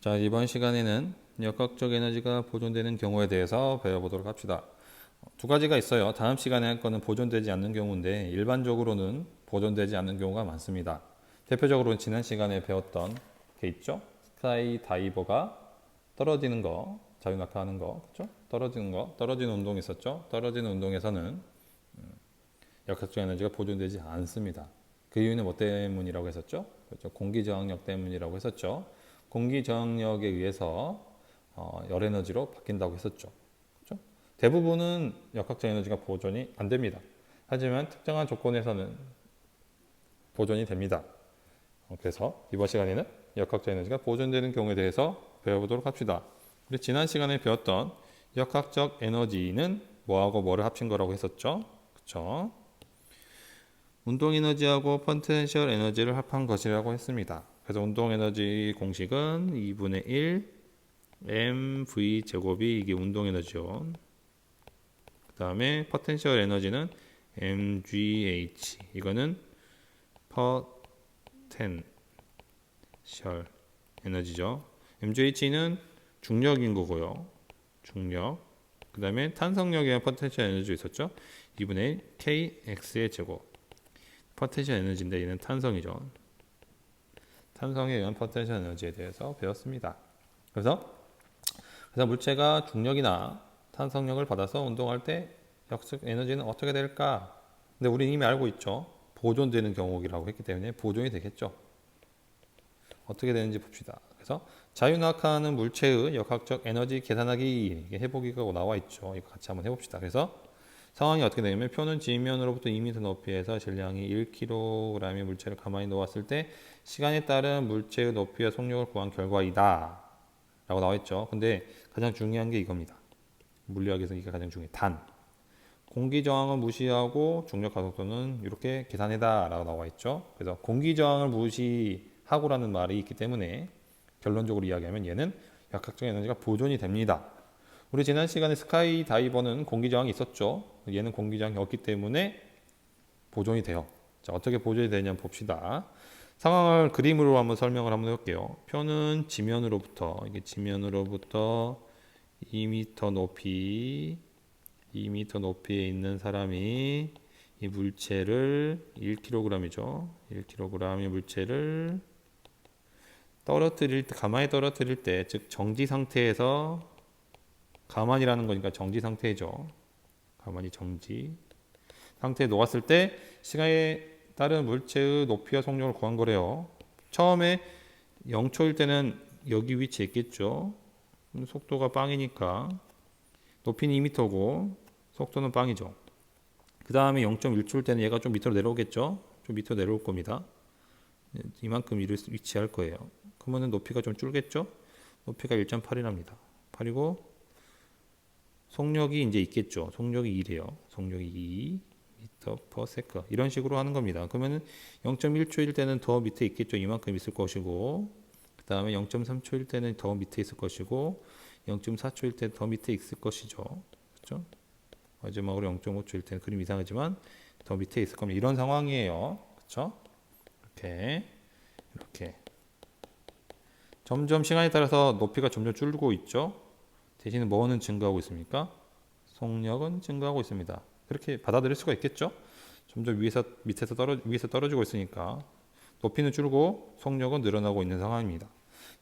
자, 이번 시간에는 역학적 에너지가 보존되는 경우에 대해서 배워보도록 합시다. 두 가지가 있어요. 다음 시간에 할 거는 보존되지 않는 경우인데 일반적으로는 보존되지 않는 경우가 많습니다. 대표적으로 지난 시간에 배웠던 게 있죠. 스카이 다이버가 떨어지는 거, 자유낙하하는 거, 그렇죠? 떨어지는 거, 떨어지는 운동 있었죠. 떨어지는 운동에서는 음, 역학적 에너지가 보존되지 않습니다. 그 이유는 뭐 때문이라고 했었죠? 그렇죠. 공기 저항력 때문이라고 했었죠. 공기 저항력에 의해서 어, 열 에너지로 바뀐다고 했었죠. 그렇죠? 대부분은 역학적 에너지가 보존이 안 됩니다. 하지만 특정한 조건에서는 보존이 됩니다. 어, 그래서 이번 시간에는 역학적 에너지가 보존되는 경우에 대해서 배워보도록 합시다. 우리 지난 시간에 배웠던 역학적 에너지는 뭐하고 뭐를 합친 거라고 했었죠? 그렇죠? 운동 에너지하고 포텐셜 에너지를 합한 것이라고 했습니다. 그래서 운동 에너지 공식은 2분의 1 mv 제곱이 이게 운동 에너지요. 그 다음에 포텐셜 에너지는 mgh 이거는 포텐셜 에너지죠. mgh는 중력인 거고요. 중력. 그 다음에 탄성력에 포텐셜 에너지 있었죠. 2분의 kx의 제곱. 포텐셜 에너지인데 얘는 탄성이죠. 탄성에 의한 포텐셜 에너지에 대해서 배웠습니다. 그래서 그래서 물체가 중력이나 탄성력을 받아서 운동할 때 역습 에너지는 어떻게 될까? 근데 우리 이미 알고 있죠. 보존되는 경우라고 했기 때문에 보존이 되겠죠. 어떻게 되는지 봅시다. 그래서 자유낙하하는 물체의 역학적 에너지 계산하기 해보기가 나와 있죠. 이거 같이 한번 해봅시다. 그래서 상황이 어떻게 되냐면 표는 지면으로부터 2m 높이에서 질량이 1kg의 물체를 가만히 놓았을 때 시간에 따른 물체의 높이와 속력을 구한 결과이다. 라고 나와 있죠. 근데 가장 중요한 게 이겁니다. 물리학에서 이게 가장 중요해. 단. 공기 저항을 무시하고 중력 가속도는 이렇게 계산해다 라고 나와 있죠. 그래서 공기 저항을 무시하고라는 말이 있기 때문에 결론적으로 이야기하면 얘는 역학적 에너지가 보존이 됩니다. 우리 지난 시간에 스카이 다이버는 공기 저항이 있었죠. 얘는 공기 저항이 없기 때문에 보존이 돼요. 자, 어떻게 보존이 되냐 봅시다. 상황을 그림으로 한번 설명을 한번 해볼게요. 표는 지면으로부터 이게 지면으로부터 2m 높이 2m 높이에 있는 사람이 이 물체를 1kg이죠. 1kg의 물체를 떨어뜨릴 때 가만히 떨어뜨릴 때 즉 정지 상태에서 가만히라는 거니까 정지 상태죠. 가만히 정지 상태에 놓았을 때 시간에 따른 물체의 높이와 속력을 구한 거래요. 처음에 0초일 때는 여기 위치에 있겠죠. 속도가 빵이니까 높이는 2m고 속도는 빵이죠. 그 다음에 0.1초일 때는 얘가 좀 밑으로 내려오겠죠. 좀 밑으로 내려올 겁니다. 이만큼 위치할 거예요. 그러면 높이가 좀 줄겠죠. 높이가 1.8이랍니다. 8이고 속력이 이제 있겠죠. 속력이 2래요. 속력이 2 m per second 이런 식으로 하는 겁니다. 그러면은 0.1초일 때는 더 밑에 있겠죠. 이만큼 있을 것이고 그 다음에 0.3초일 때는 더 밑에 있을 것이고 0.4초일 때더 밑에 있을 것이죠. 그렇죠? 마지막으로 0.5초일 때는 그림 이상하지만 더 밑에 있을 겁니다. 이런 상황이에요. 그렇죠? 이렇게 이렇게 점점 시간에 따라서 높이가 점점 줄고 있죠. 대신에 뭐는 증가하고 있습니까? 속력은 증가하고 있습니다. 그렇게 받아들일 수가 있겠죠. 점점 위에서 밑에서 떨어 위에서 떨어지고 있으니까 높이는 줄고 속력은 늘어나고 있는 상황입니다.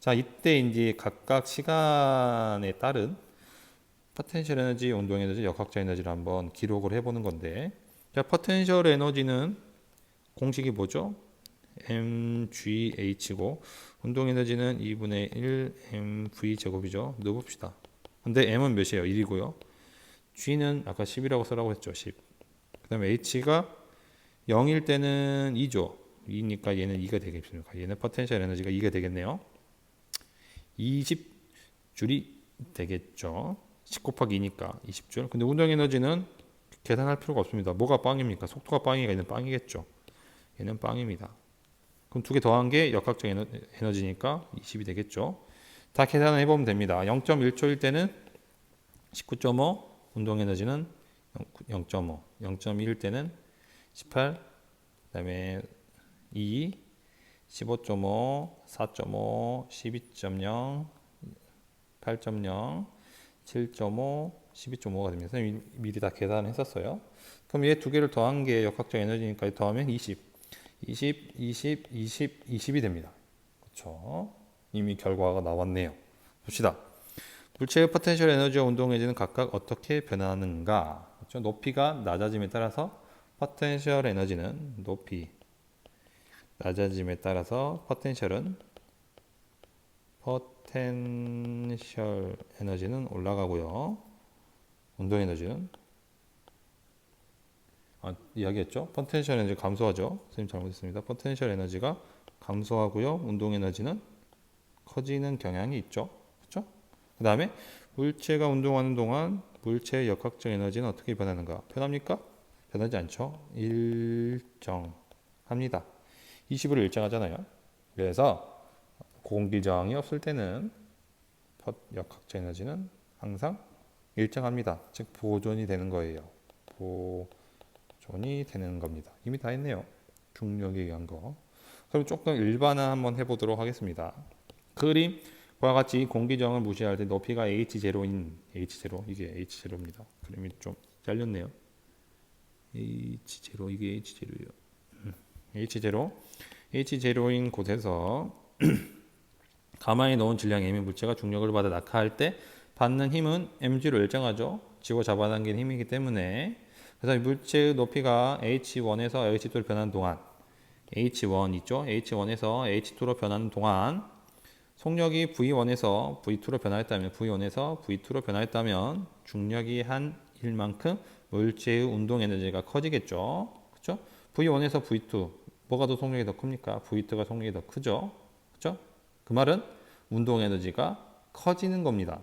자, 이때 이제 각각 시간에 따른 포텐셜 에너지, 운동 에너지, 역학적 에너지를 한번 기록을 해보는 건데, 자, 포텐셜 에너지는 공식이 뭐죠? mgh고 운동 에너지는 2분의 1 mv 제곱이죠. 넣어봅시다. 근데 m은 몇이에요? 1이고요. g는 아까 10이라고 쓰라고 했죠. 10. 그 다음에 h가 0일 때는 2죠. 2니까 얘는 2가 되겠습니까? 얘는 포텐셜 에너지가 2가 되겠네요. 20 줄이 되겠죠. 10 곱하기 2니까 20줄. 근데 운동 에너지는 계산할 필요가 없습니다. 뭐가 빵입니까? 속도가 빵이가 얘는 빵이겠죠. 얘는 빵입니다. 그럼 두 개 더한 게 역학적 에너, 지니까 20이 되겠죠. 다 계산을 해보면 됩니다. 0.1초일 때는 19.5, 운동 에너지는 0.5, 0.1일 때는 18, 그 다음에 2, 15.5, 4.5, 12.0, 8.0, 7.5, 12.5가 됩니다. 선생님이 미리 다 계산을 했었어요. 그럼 얘 두 개를 더한 게 역학적 에너지니까 더하면 20. 20, 20, 20, 20이 됩니다. 그렇죠? 이미 결과가 나왔네요. 봅시다. 물체의 포텐셜 에너지와 운동 에너지는 각각 어떻게 변하는가? 그렇죠? 높이가 낮아짐에 따라서 포텐셜 에너지는 높이 낮아짐에 따라서 포텐셜은 포텐셜 에너지는 올라가고요. 운동 에너지는 아, 이야기했죠? 포텐셜 에너지 감소하죠. 선생님 잘못했습니다. 포텐셜 에너지가 감소하고요. 운동 에너지는 커지는 경향이 있죠. 그렇죠? 그 다음에 물체가 운동하는 동안 물체의 역학적 에너지는 어떻게 변하는가? 변합니까? 변하지 않죠. 일정합니다. 20으로 일정하잖아요. 그래서 공기 저항이 없을 때는 역학적 에너지는 항상 일정합니다. 즉 보존이 되는 거예요. 보존이 되는 겁니다. 이미 다 했네요. 중력에 의한 거. 그럼 조금 일반화 한번 해보도록 하겠습니다. 그림 과 같이 공기 저항을 무시할 때 높이가 h0인 h0 이게 h0입니다. 그림이 좀 잘렸네요. h0 이게 h0예요. h0 h0인 곳에서 가만히 놓은 질량 m 물체가 중력을 받아 낙하할 때 받는 힘은 mg로 일정하죠. 지고 잡아당긴 힘이기 때문에 그래서 물체의 높이가 h1에서 h2로 변하는 동안 h1 있죠. h1에서 h2로 변하는 동안 속력이 V1에서 V2로 변화했다면 V1에서 V2로 변화했다면 중력이 한 1만큼 물체의 운동 에너지가 커지겠죠. 그렇죠? V1에서 V2 뭐가 더 속력이 더 큽니까? V2가 속력이 더 크죠. 그렇죠? 그 말은 운동 에너지가 커지는 겁니다.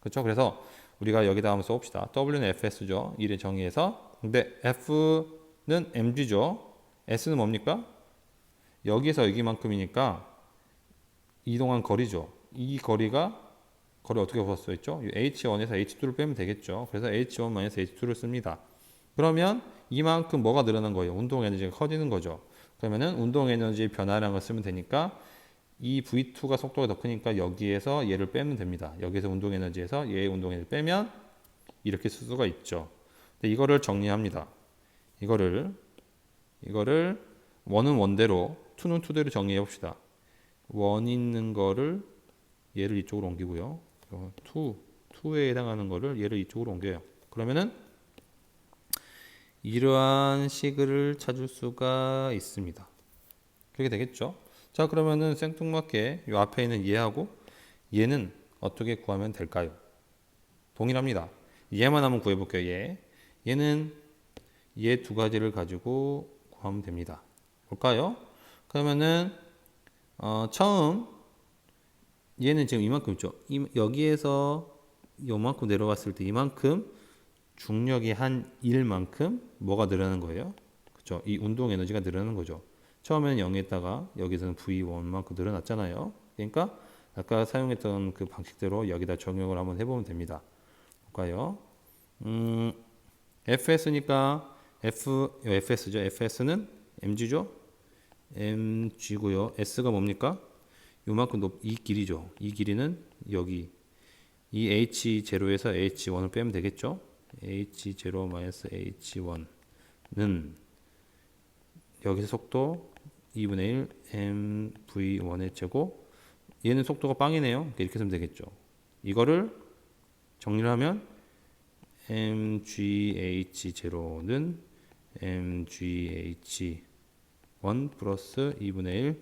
그렇죠? 그래서 우리가 여기다 한번 써봅시다. W는 Fs죠. 1의 정의에서. 근데 F는 mg죠. S는 뭡니까? 여기서 여기만큼이니까 이동한 거리죠. 이 거리가 거리 어떻게 풀었어 있죠? H1에서 H2를 빼면 되겠죠. 그래서 H1 H2를 씁니다. 그러면 이만큼 뭐가 늘어난 거예요? 운동 에너지가 커지는 거죠. 그러면은 운동 에너지 변화량을 쓰면 되니까 이 V2가 속도가 더 크니까 여기에서 얘를 빼면 됩니다. 여기서 운동 에너지에서 얘의 운동 에너지 빼면 이렇게 쓸 수가 있죠. 근데 이거를 정리합니다. 이거를 이거를 원은 원대로 투는 투대로 정리해 봅시다. 원 있는 거를 얘를 이쪽으로 옮기고요. 투, 투에 해당하는 거를 얘를 이쪽으로 옮겨요. 그러면은 이러한 식을 찾을 수가 있습니다. 그렇게 되겠죠? 자, 그러면은 생뚱맞게 이 앞에 있는 얘하고 얘는 어떻게 구하면 될까요? 동일합니다. 얘만 한번 구해볼게요. 얘. 얘는 얘 두 가지를 가지고 구하면 됩니다. 볼까요? 그러면은 어, 처음 얘는 지금 이만큼 있죠. 이, 여기에서 요만큼 내려갔을 때 이만큼 중력이 한 1만큼 뭐가 늘어나는 거예요? 그렇죠. 이 운동 에너지가 늘어나는 거죠. 처음에는 0에다가 여기서는 V1만큼 늘어났잖아요. 그러니까 아까 사용했던 그 방식대로 여기다 적용을 한번 해보면 됩니다. 볼까요? 음, FS니까 F, FS죠. FS는 mg죠. Mg고요. s가 뭡니까? 요만큼 높, 이 길이죠. 이 길이는 여기 이 h0에서 h1을 빼면 되겠죠. h0 h1는 여기서 속도 2분의 1 mv1의 제곱 얘는 속도가 빵이네요. 이렇게 쓰면 되겠죠. 이거를 정리를 하면 mgh0는 mgh 1 플러스 2분의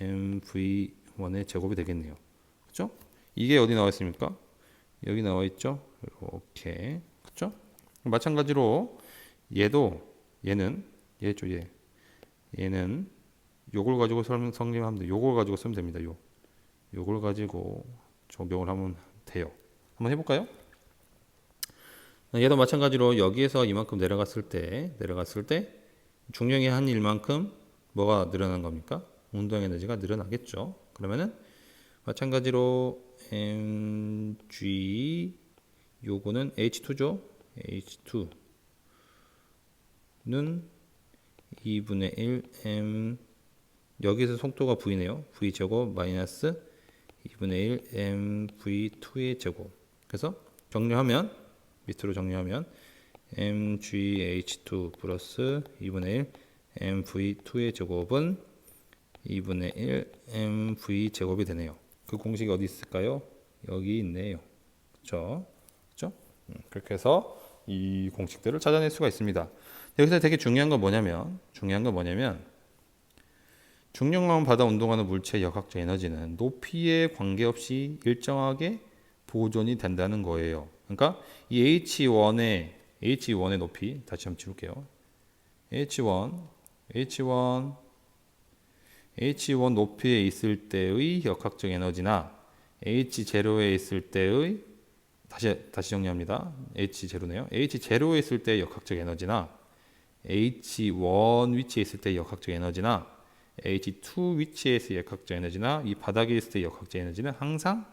1 mv1의 제곱이 되겠네요. 그렇죠? 이게 어디 나와 있습니까? 여기 나와 있죠? 이렇게. 그렇죠? 마찬가지로 얘도 얘는 얘죠, 얘. 얘는 요걸 가지고 성립하면 돼. 요걸 가지고 쓰면 됩니다. 요. 요걸 가지고 적용을 하면 돼요. 한번 해 볼까요? 얘도 마찬가지로 여기에서 이만큼 내려갔을 때 내려갔을 때 중력이 한 일만큼 뭐가 늘어난 겁니까? 운동 에너지가 늘어나겠죠. 그러면은 마찬가지로 mg 요거는 h2죠. h2는 2분의 1 여기서 속도가 v네요. v 제곱 마이너스 2분의 1 mv2의 제곱. 그래서 정리하면 밑으로 정리하면 mgh2 플러스 2분의 1 mv2의 제곱은 2분의 1 mv 제곱이 되네요. 그 공식이 어디 있을까요? 여기 있네요. 그렇죠? 그렇죠? 음, 그렇게 해서 이 공식들을 찾아낼 수가 있습니다. 여기서 되게 중요한 건 뭐냐면 중요한 건 뭐냐면 중력만 받아 운동하는 물체의 역학적 에너지는 높이에 관계없이 일정하게 보존이 된다는 거예요. 그러니까 이 H1의 H1의 높이 다시 한번 지울게요. H1 H1 H1 높이에 있을 때의 역학적 에너지나 H0에 있을 때의 다시 다시 정리합니다. H0네요. H0에 있을 때의 역학적 에너지나 H1 위치에 있을 때의 역학적 에너지나 H2 위치에서의 역학적 에너지나 이 바닥에 있을 때의 역학적 에너지는 항상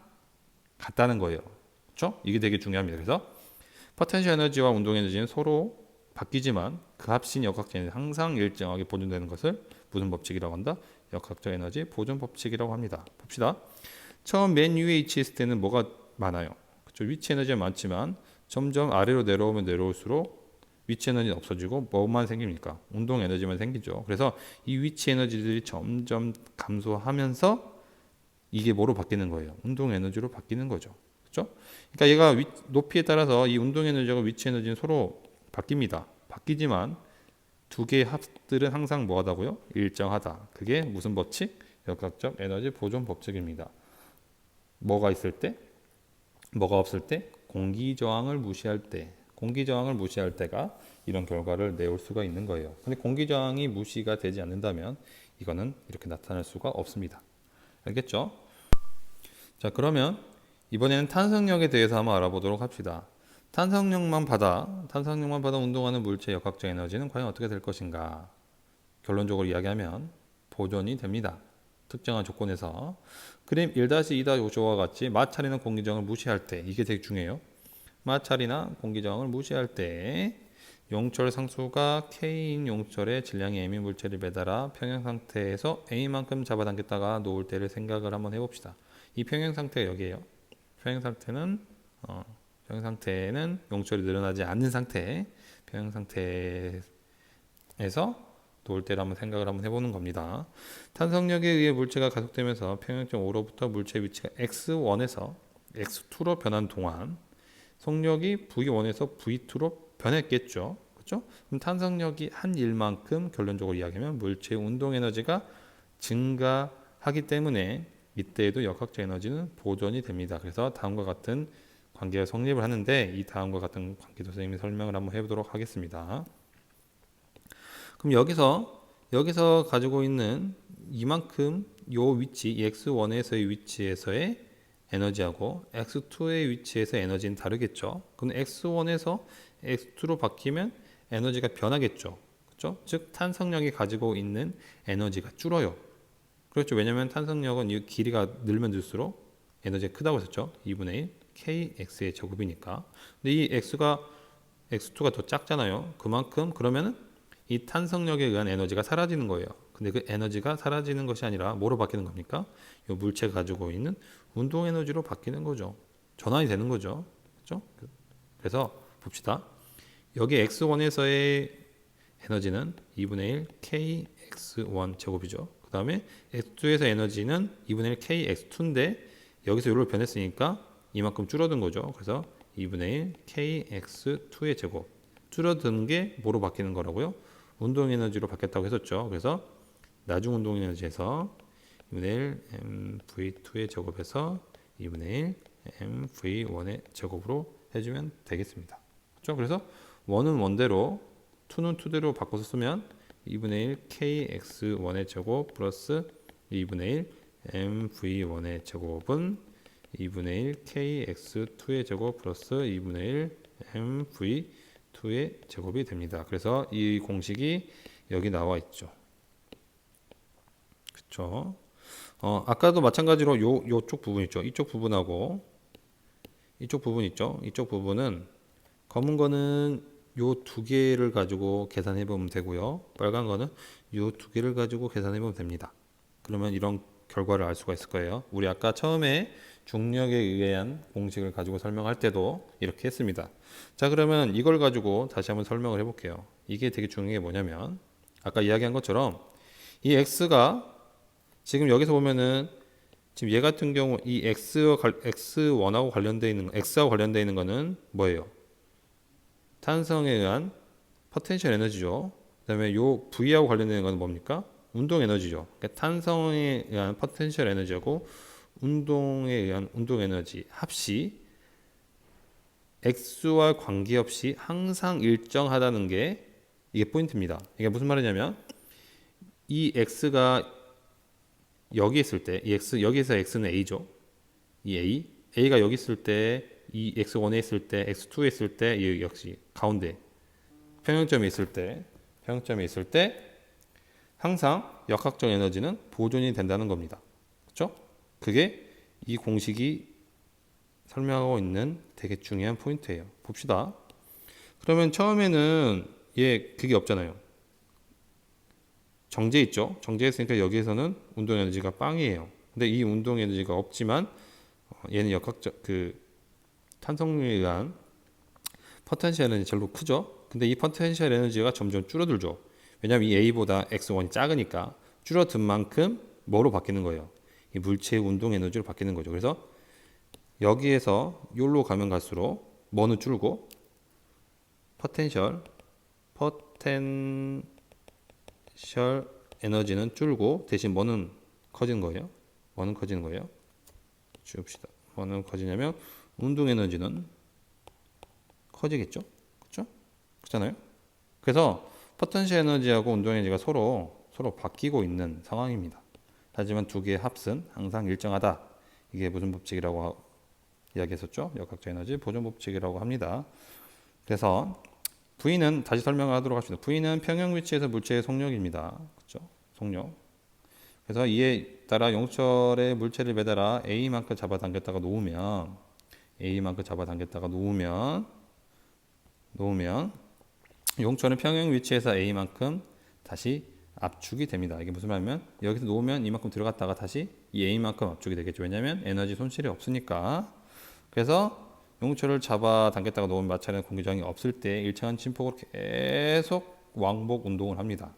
같다는 거예요. 그렇죠? 이게 되게 중요합니다. 그래서 포텐셜 에너지와 운동 에너지는 서로 바뀌지만 그 합신 에너지 항상 일정하게 보존되는 것을 무슨 법칙이라고 한다? 역학적 에너지 보존 법칙이라고 합니다. 봅시다. 처음 맨 위에 위치했을 때는 뭐가 많아요? 그렇죠? 위치 에너지가 많지만 점점 아래로 내려오면 내려올수록 위치 에너지는 없어지고 뭐만 생깁니까? 운동 에너지만 생기죠. 그래서 이 위치 에너지들이 점점 감소하면서 이게 뭐로 바뀌는 거예요? 운동 에너지로 바뀌는 거죠. 그렇죠? 그러니까 얘가 위, 높이에 따라서 이 운동 에너지와 위치 에너지는 서로 바뀝니다. 바뀌지만 두 개의 합들은 항상 뭐하다고요? 일정하다. 그게 무슨 법칙? 역학적 에너지 보존 법칙입니다. 뭐가 있을 때? 뭐가 없을 때? 공기 저항을 무시할 때. 공기 저항을 무시할 때가 이런 결과를 내올 수가 있는 거예요. 근데 공기 저항이 무시가 되지 않는다면 이거는 이렇게 나타날 수가 없습니다. 알겠죠? 자, 그러면 이번에는 탄성력에 대해서 한번 알아보도록 합시다. 탄성력만 받아 탄성력만 받아 운동하는 물체의 역학적 에너지는 과연 어떻게 될 것인가? 결론적으로 이야기하면 보존이 됩니다. 특정한 조건에서 그림 1-2-5조와 같이 마찰이나 공기저항을 무시할 때 이게 되게 중요해요. 마찰이나 공기저항을 무시할 때 용철 상수가 K인 용철에 질량이 M인 물체를 매달아 평형 상태에서 A만큼 잡아당겼다가 놓을 때를 생각을 한번 해봅시다. 이 평형 상태가 여기에요. 평형 상태는 어, 평형 상태는 용철이 늘어나지 않는 상태, 평형 상태에서 놓을 때를 한번 생각을 한번 해보는 겁니다. 탄성력에 의해 물체가 가속되면서 평형점 5로부터 물체 위치가 x1에서 x2로 변한 동안 속력이 v1에서 v2로 변했겠죠. 그렇죠? 그럼 탄성력이 한 일만큼 결론적으로 이야기하면 물체의 운동 에너지가 증가하기 때문에 이때에도 역학적 에너지는 보존이 됩니다. 그래서 다음과 같은 관계가 성립을 하는데 이 다음과 같은 관계도 선생님이 설명을 한번 해보도록 하겠습니다. 그럼 여기서 여기서 가지고 있는 이만큼 요 위치 x1에서의 위치에서의 에너지하고 x2의 위치에서 에너지는 다르겠죠. 그럼 x1에서 x2로 바뀌면 에너지가 변하겠죠. 그렇죠? 즉 탄성력이 가지고 있는 에너지가 줄어요. 그렇죠. 왜냐하면 탄성력은 이 길이가 늘면 늘수록 에너지가 크다고 했었죠. 2분의 1 kx의 제곱이니까. 근데 이 x가 x2가 더 작잖아요. 그만큼 그러면은 이 탄성력에 의한 에너지가 사라지는 거예요. 근데 그 에너지가 사라지는 것이 아니라 뭐로 바뀌는 겁니까? 이 물체가 가지고 있는 운동 에너지로 바뀌는 거죠. 전환이 되는 거죠. 그렇죠? 그래서 봅시다. 여기 x1에서의 에너지는 2분의 1 kx1 제곱이죠. 그 다음에 x2에서 에너지는 2분의 1 kx2인데 여기서 요로 변했으니까 이만큼 줄어든 거죠. 그래서 2분의 1 kx2의 제곱 줄어든 게 뭐로 바뀌는 거라고요? 운동 에너지로 바뀌었다고 했었죠. 그래서 나중 운동 에너지에서 2분의 1 mv2의 제곱에서 2분의 1 mv1의 제곱으로 해주면 되겠습니다. 그렇죠? 그래서 1은 원대로 2는 2대로 바꿔서 쓰면 2분의 1 kx1의 제곱 플러스 2분의 1 mv1의 제곱은 2분의 1 kx2의 제곱 플러스 2분의 1 mv2의 제곱이 됩니다. 그래서 이 공식이 여기 나와 있죠. 그렇죠? 어, 아까도 마찬가지로 요 요쪽 부분 있죠. 이쪽 부분하고 이쪽 부분 있죠. 이쪽 부분은 검은 거는 요 두 개를 가지고 계산해 보면 되고요. 빨간 거는 요 두 개를 가지고 계산해 보면 됩니다. 그러면 이런 결과를 알 수가 있을 거예요. 우리 아까 처음에 중력에 의한 공식을 가지고 설명할 때도 이렇게 했습니다. 자, 그러면 이걸 가지고 다시 한번 설명을 해볼게요. 이게 되게 중요한 게 뭐냐면 아까 이야기한 것처럼 이 x가 지금 여기서 보면은 지금 얘 같은 경우 이 관- x1하고 관련되어 있는 x하고 관련되어 있는 거는 뭐예요? 탄성에 의한 포텐셜 에너지죠. 그다음에 요 V하고 관련되는 건 뭡니까? 운동 에너지죠. 그러니까 탄성에 의한 포텐셜 에너지하고 운동에 의한 운동 에너지 합시 x와 관계없이 항상 일정하다는 게 이게 포인트입니다. 이게 무슨 말이냐면 이 x가 여기 있을 때 이 x 여기서 x는 a죠. 이 a a가 여기 있을 때 이 x1에 있을 때 x2에 있을 때 이 역시 가운데 평형점이 있을 때 평형점이 있을 때 항상 역학적 에너지는 보존이 된다는 겁니다. 그렇죠? 그게 이 공식이 설명하고 있는 되게 중요한 포인트예요. 봅시다. 그러면 처음에는 얘 그게 없잖아요. 정제 있죠. 정제 있으니까 여기에서는 운동 에너지가 빵이에요. 근데 이 운동 에너지가 없지만 어, 얘는 역학적 그 탄성에 의한 포텐셜 에너지 제일 크죠. 근데 이 포텐셜 에너지가 점점 줄어들죠. 왜냐하면 이 A보다 X1이 작으니까 줄어든 만큼 뭐로 바뀌는 거예요? 이 물체의 운동 에너지로 바뀌는 거죠. 그래서 여기에서 요로 가면 갈수록 뭐는 줄고 포텐셜 포텐셜 에너지는 줄고 대신 뭐는 커지는 거예요? 뭐는 커지는 거예요? 지웁시다. 뭐는 커지냐면 운동 에너지는 커지겠죠? 그렇죠? 그렇잖아요? 그래서 포텐셜 에너지하고 운동 에너지가 서로 서로 바뀌고 있는 상황입니다. 하지만 두 개의 합은 항상 일정하다. 이게 무슨 법칙이라고 하- 이야기했었죠? 역학적 에너지 보존 법칙이라고 합니다. 그래서 V는 다시 설명하도록 합시다. V는 평형 위치에서 물체의 속력입니다. 그렇죠? 속력. 그래서 이에 따라 용철의 물체를 매달아 A만큼 잡아당겼다가 놓으면 A만큼 잡아당겼다가 놓으면 놓으면 용철은 평형 위치에서 A만큼 다시 압축이 됩니다. 이게 무슨 말이냐면 여기서 놓으면 이만큼 들어갔다가 다시 이 A만큼 압축이 되겠죠. 왜냐하면 에너지 손실이 없으니까. 그래서 용철을 잡아 당겼다가 놓은 마찰은 공기저항이 없을 때 일정한 침폭으로 계속 왕복 운동을 합니다.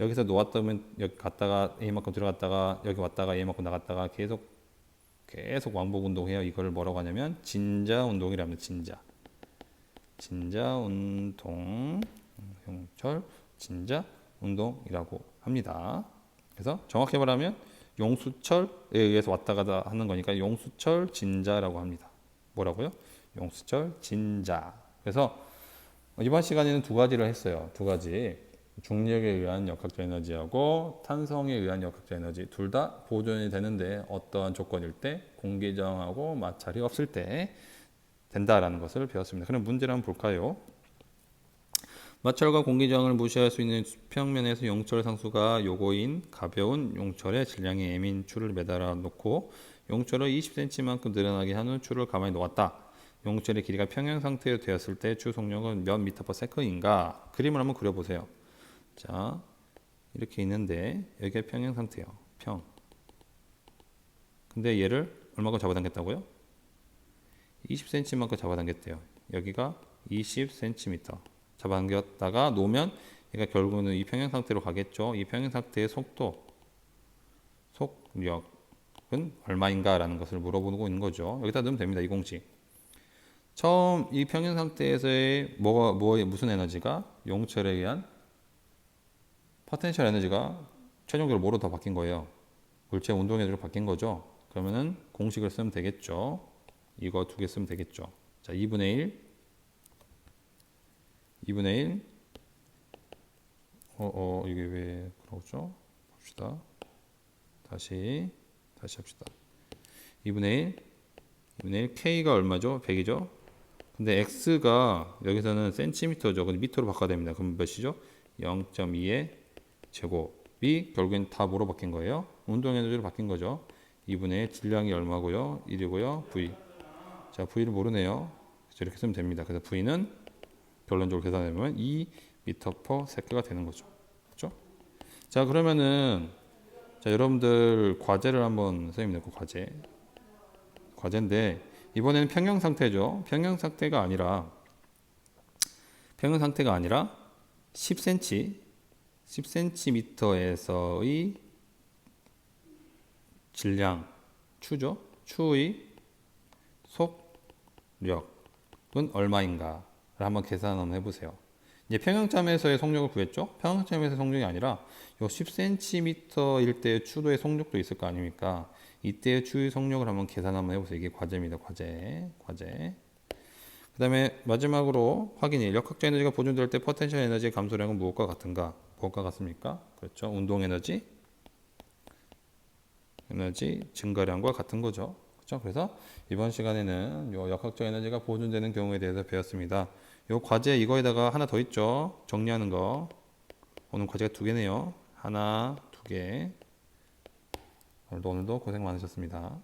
여기서 놓았다 면 여기 갔다가 A만큼 들어갔다가 여기 왔다가 A만큼 나갔다가 계속 계속 왕복 운동해요. 이거를 뭐라고 하냐면 진자 운동이랍니다. 진자. 진자 운동 용철 진자 운동이라고 합니다. 그래서 정확히 말하면 용수철에 의해서 왔다 갔다 하는 거니까 용수철 진자라고 합니다. 뭐라고요? 용수철 진자. 그래서 이번 시간에는 두 가지를 했어요. 두 가지. 중력에 의한 역학적 에너지하고 탄성에 의한 역학적 에너지 둘 다 보존이 되는데 어떠한 조건일 때 공기저항하고 마찰이 없을 때 된다라는 것을 배웠습니다. 그럼 문제를 한번 볼까요? 마찰과 공기 저항을 무시할 수 있는 수평면에서 용철 상수가 요거인 가벼운 용철에 질량이 m인 줄을 매달아 놓고 용철을 20cm만큼 늘어나게 하는 줄을 가만히 놓았다. 용철의 길이가 평행 상태로 되었을 때 주 속력은 몇 미터 퍼 세컨인가? 그림을 한번 그려보세요. 자, 이렇게 있는데 여기가 평행 상태예요. 평. 근데 얘를 얼마큼 잡아당겼다고요? 20cm만큼 잡아당겼대요. 여기가 20cm 잡아당겼다가 놓으면 얘가 결국은 이 평행 상태로 가겠죠. 이 평행 상태의 속도, 속력은 얼마인가라는 것을 물어보고 있는 거죠. 여기다 넣으면 됩니다. 이 공식. 처음 이 평행 상태에서의 뭐가 뭐 무슨 에너지가 용철에 의한 포텐셜 에너지가 최종적으로 뭐로 더 바뀐 거예요? 물체 운동 에너지로 바뀐 거죠. 그러면은 공식을 쓰면 되겠죠. 이거 두 개 쓰면 되겠죠. 자, 2분의 1 2분의 1 어, 어, 이게 왜 그러죠? 봅시다. 다시 다시 합시다. 2분의 1 2분의 1 K가 얼마죠? 100이죠? 근데 X가 여기서는 센티미터죠. 근데 미터로 바꿔야 됩니다. 그럼 몇이죠? 0.2의 제곱이 결국엔 다 뭐로 바뀐 거예요? 운동 에너지로 바뀐 거죠. 2분의 1 질량이 얼마고요? 1이고요. V. 자, V를 모르네요. 이렇게 쓰면 됩니다. 그래서 V는 결론적으로 계산해 보면 2 미터 퍼 세컨가 되는 거죠. 그렇죠? 자, 그러면은 자, 여러분들 과제를 한번 선생님 내고 과제. 과제인데 이번에는 평형 상태죠. 평형 상태가 아니라 평형 상태가 아니라 10cm 10cm에서의 질량 추죠. 추의 속력은 얼마인가를 한번 계산 한번 해보세요. 이제 평형점에서의 속력을 구했죠. 평형점에서의 속력이 아니라 요 10cm일 때의 추도의 속력도 있을 거 아닙니까? 이때의 추의 속력을 한번 계산 한번 해보세요. 이게 과제입니다. 과제. 과제. 그 다음에 마지막으로 확인이 역학적 에너지가 보존될 때 포텐셜 에너지의 감소량은 무엇과 같은가? 무엇과 같습니까? 그렇죠. 운동 에너지 에너지 증가량과 같은 거죠. 그렇죠. 그래서 이번 시간에는 요 역학적 에너지가 보존되는 경우에 대해서 배웠습니다. 요 과제 이거에다가 하나 더 있죠. 정리하는 거. 오늘 과제가 두 개네요. 하나, 두 개. 오늘도 오늘도 고생 많으셨습니다.